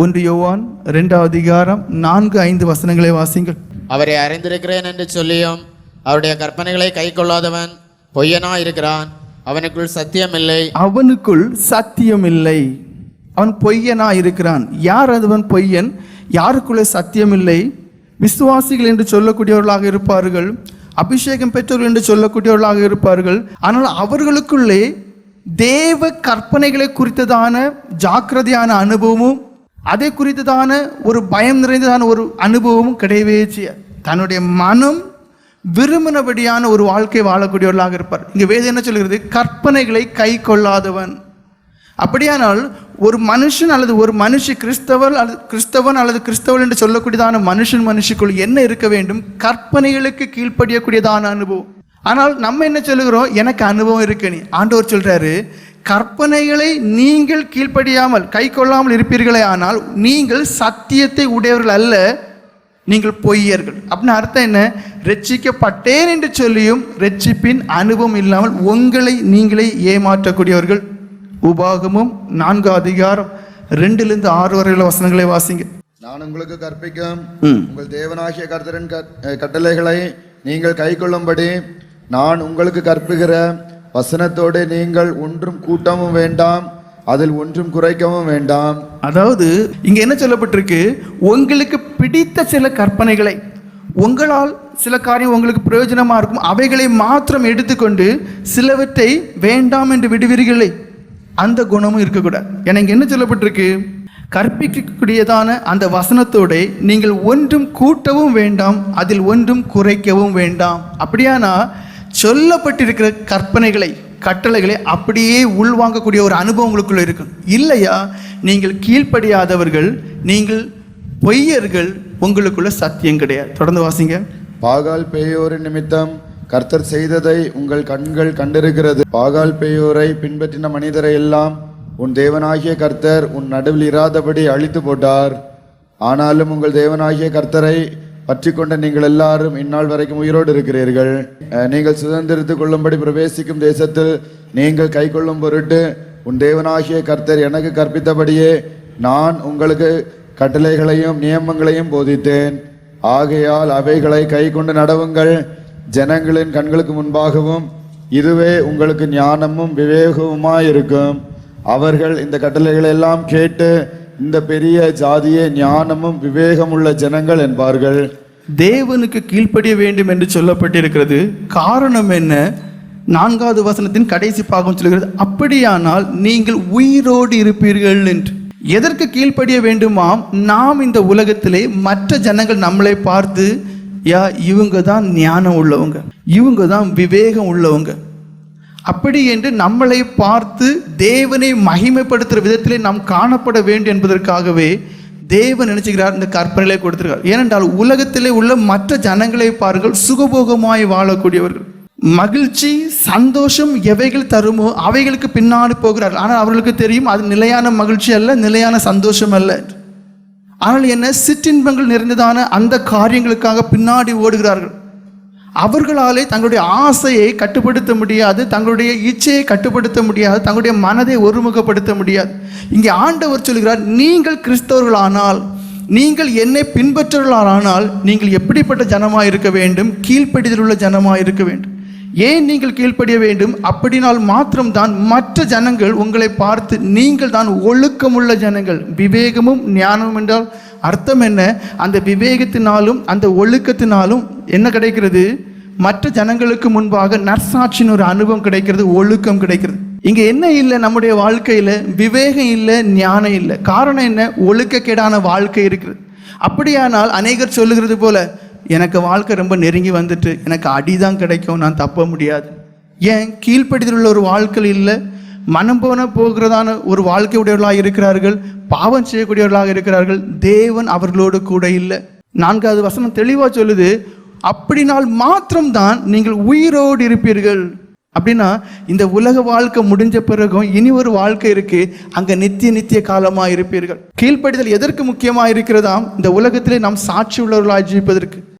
ஒன்று யோவான் இரண்டாவது அதிகாரம் நான்கு ஐந்து வசனங்களை வாசிங்கள். அவரை அறிந்திருக்கிறேன் என்று சொல்லியும் அவருடைய கற்பனைகளை கைக்கொள்ளாதவன் பொய்யனா இருக்கிறான் அவனுக்குள் சத்தியமில்லை. அவனுக்குள் சத்தியம் இல்லை அவன் பொய்யனா இருக்கிறான் யார் அதுவன் பொய்யன்? யாருக்குள்ளே சத்தியம் இல்லை விசுவாசிகள் என்று சொல்லக்கூடியவர்களாக இருப்பார்கள். அபிஷேகம் பெற்றவர்கள் என்று சொல்லக்கூடியவர்களாக இருப்பார்கள். ஆனால் அவர்களுக்குள்ளே தேவ கற்பனைகளை குறித்ததான ஜாக்கிரதையான அனுபவமும் அதை குறித்ததான ஒரு பயம் நிறைந்ததான ஒரு அனுபவமும் கிடையவே செய்யாது தன்னுடைய மனம் விரும்பினபடியான ஒரு வாழ்க்கை வாழக்கூடியவர்களாக இருப்பார். இங்கே வேதம் என்ன சொல்கிறது கற்பனைகளை கை கொள்ளாதவன். அப்படியானால் ஒரு மனுஷன் அல்லது ஒரு மனுஷி கிறிஸ்தவர் அல்லது கிறிஸ்தவன் அல்லது கிறிஸ்தவன் என்று சொல்லக்கூடியதான மனுஷன் மனுஷிக்குள் என்ன இருக்க வேண்டும்? கற்பனைகளுக்கு கீழ்ப்படியக்கூடியதான அனுபவம். ஆனால் நம்ம என்ன சொல்லுகிறோம்? எனக்கு அனுபவம் இருக்கு நீ. ஆண்டவர் சொல்கிறாரு கற்பனைகளை நீங்கள் கீழ்ப்படியாமல் கை கொள்ளாமல் இருப்பீர்களே ஆனால் நீங்கள் சத்தியத்தை உடையவர்கள் அல்ல நீங்கள் பொய்யர்கள். அப்படின்னு அர்த்தம் என்ன? ரட்சிக்கப்பட்டேன் என்று சொல்லியும் ரட்சிப்பின் அனுபவம் இல்லாமல் உங்களை நீங்களே ஏமாற்றக்கூடியவர்கள். உபாகமும் நான்கு அதிகாரம் ரெண்டிலிருந்து ஆறு வரையுள்ள வசனங்களை வாசிங்க. நான் உங்களுக்கு கற்பிக்கும். உங்கள் தேவனாகிய கர்த்தரின் கட்டளைகளை நீங்கள் கைக்கொள்ளும்படி நான் உங்களுக்கு கற்பிக்கிற வசனத்தோடு நீங்கள் ஒன்றும் கூட்டவும் வேண்டாம் அதில் ஒன்றும் குறைக்கவும் வேண்டாம். அதாவது இங்க என்ன சொல்லப்பட்டிருக்கு? உங்களுக்கு பிடித்த சில கற்பனைகளை உங்களால் சில காரியம் உங்களுக்கு பிரயோஜனமாக இருக்கும் அவைகளை மாத்திரம் எடுத்துக்கொண்டு சிலவற்றை வேண்டாம் என்று விடுவீர்களே அந்த குணமும் இருக்கக்கூடாது. ஏன்னா இங்கே என்ன சொல்லப்பட்டிருக்கு? கற்பிக்கக்கூடியதான அந்த வசனத்தோட நீங்கள் ஒன்றும் கூட்டவும் வேண்டாம் அதில் ஒன்றும் குறைக்கவும் வேண்டாம். அப்படியானா சொல்லப்பட்டிருக்கிற கற்பனைகளை கட்டளைகளை அப்படியே உள்வாங்கக்கூடிய ஒரு அனுபவம் உங்களுக்குள்ள இருக்கும் இல்லையா? நீங்கள் கீழ்ப்படியாதவர்கள் நீங்கள் பொய்யர்கள் உங்களுக்குள்ள சத்தியம் கிடையாது. தொடர்ந்து வாசிங்க. பாகால் பெய்யோரின் நிமித்தம் கர்த்தர் செய்ததை உங்கள் கண்கள் கண்டிருக்கிறது. பாகால் பெய்யோரை பின்பற்றின மனிதரை எல்லாம் உன் தேவனாகிய கர்த்தர் உன் நடுவில் இராதபடி அழித்து போட்டார். ஆனாலும் உங்கள் தேவனாகிய கர்த்தரை பற்றி கொண்ட நீங்கள் எல்லாரும் இந்நாள் வரைக்கும் உயிரோடு இருக்கிறீர்கள். நீங்கள் சுதந்திரித்துக் கொள்ளும்படி பிரவேசிக்கும் தேசத்தில் நீங்கள் கை கொள்ளும் பொருட்டு உன் தேவனாகிய கர்த்தர் எனக்கு கற்பித்தபடியே நான் உங்களுக்கு கட்டளைகளையும் நியமங்களையும் போதித்தேன். ஆகையால் அவைகளை கை கொண்டு நடவுங்கள். ஜனங்களின் கண்களுக்கு முன்பாகவும் இதுவே உங்களுக்கு ஞானமும் விவேகவுமாயிருக்கும் அவர்கள் இந்த கட்டளைகளை எல்லாம் கேட்டு இந்த பெரிய ஜாதியே ஞானமும் விவேகமுள்ள ஜனங்கள் என்பார்கள். தேவனுக்கு கீழ்ப்படிய வேண்டும் என்று சொல்லப்பட்டிருக்கிறது. காரணம் என்ன? நான்காவது வசனத்தின் கடைசி பாகம் சொல்கிறது அப்படியானால் நீங்கள் உயிரோடு இருப்பீர்கள் என்று. எதற்கு கீழ்ப்படிய வேண்டுமாம்? நாம் இந்த உலகத்திலே மற்ற ஜனங்கள் நம்மளை பார்த்து யா இவங்க தான் ஞானம் உள்ளவங்க. இவங்க தான் விவேகம் உள்ளவங்க. அப்படி என்று நம்மளை பார்த்து தேவனை மகிமைப்படுத்துகிற விதத்திலே நாம் காணப்பட வேண்டும் என்பதற்காகவே தேவன் நினைச்சுக்கிறார் இந்த கற்பனைகளை கொடுத்திருக்கார். ஏனென்றால் உலகத்திலே உள்ள மற்ற ஜனங்களை பாருங்கள் சுகபோகமாய் வாழக்கூடியவர்கள். மகிழ்ச்சி சந்தோஷம் எவைகள் தருமோ அவைகளுக்கு பின்னாடி போகிறார்கள் ஆனால் அவர்களுக்கு தெரியும் அது நிலையான மகிழ்ச்சி அல்ல நிலையான சந்தோஷம் அல்ல ஆனால் என்ன சிற்றின்பங்கள் நிறைந்ததான அந்த காரியங்களுக்காக பின்னாடி ஓடுகிறார்கள். அவர்களாலே தங்களுடைய ஆசையை கட்டுப்படுத்த முடியாது தங்களுடைய இச்சையை கட்டுப்படுத்த முடியாது தங்களுடைய மனதை ஒருமுகப்படுத்த முடியாது. இங்கே ஆண்டவர் சொல்கிறார் நீங்கள் கிறிஸ்தவர்களானால் நீங்கள் என்னை பின்பற்றவர்களானால் நீங்கள் எப்படிப்பட்ட ஜனமாக இருக்க வேண்டும்? கீழ்ப்படிதல் உள்ள ஜனமாக இருக்க வேண்டும். ஏன் நீங்கள் கீழ்ப்படிய வேண்டும்? அப்படினால் மாத்திரம்தான் மற்ற ஜனங்கள் உங்களை பார்த்து நீங்கள் தான் ஒழுக்கமுள்ள ஜனங்கள். விவேகமும் ஞானமும் என்றால் அர்த்தம் என்ன? அந்த விவேகத்தினாலும் அந்த ஒழுக்கத்தினாலும் என்ன கிடைக்கிறது? மற்ற ஜனங்களுக்கு முன்பாக நற்சாட்சியின் ஒரு அனுபவம் கிடைக்கிறது ஒழுக்கம் கிடைக்கிறது. இங்கே என்ன இல்லை நம்முடைய வாழ்க்கையில்? விவேகம் இல்லை ஞானம் இல்லை. காரணம் என்ன? ஒழுக்கக்கேடான வாழ்க்கை இருக்கிறது. அப்படியானால் அநேகர் சொல்லுகிறது போல எனக்கு வாழ்க்கை ரொம்ப நெருங்கி வந்துட்டு எனக்கு அடிதான் கிடைக்கும் நான் தப்ப முடியாது. ஏன்? கீழ்ப்படிதல் உள்ள ஒரு வாழ்க்கை இல்லை. மனம் போன போகிறதான ஒரு வாழ்க்கை உடையவர்களாக இருக்கிறார்கள் பாவம் செய்யக்கூடியவர்களாக இருக்கிறார்கள். தேவன் அவர்களோடு கூட இல்லை. நான்காவது வசனம் தெளிவாக சொல்லுது அப்படினால் மாத்திரம்தான் நீங்கள் உயிரோடு இருப்பீர்கள். அப்படின்னா இந்த உலக வாழ்க்கை முடிஞ்ச பிறகும் இனி ஒரு வாழ்க்கை இருக்கு அங்க நித்திய நித்திய காலமா இருப்பீர்கள். கீழ்ப்படிதல் எதற்கு முக்கியமா இருக்கிறதாம்? இந்த உலகத்திலே நாம் சாட்சி உள்ளவர்களாக ஜீவிப்பதற்கு.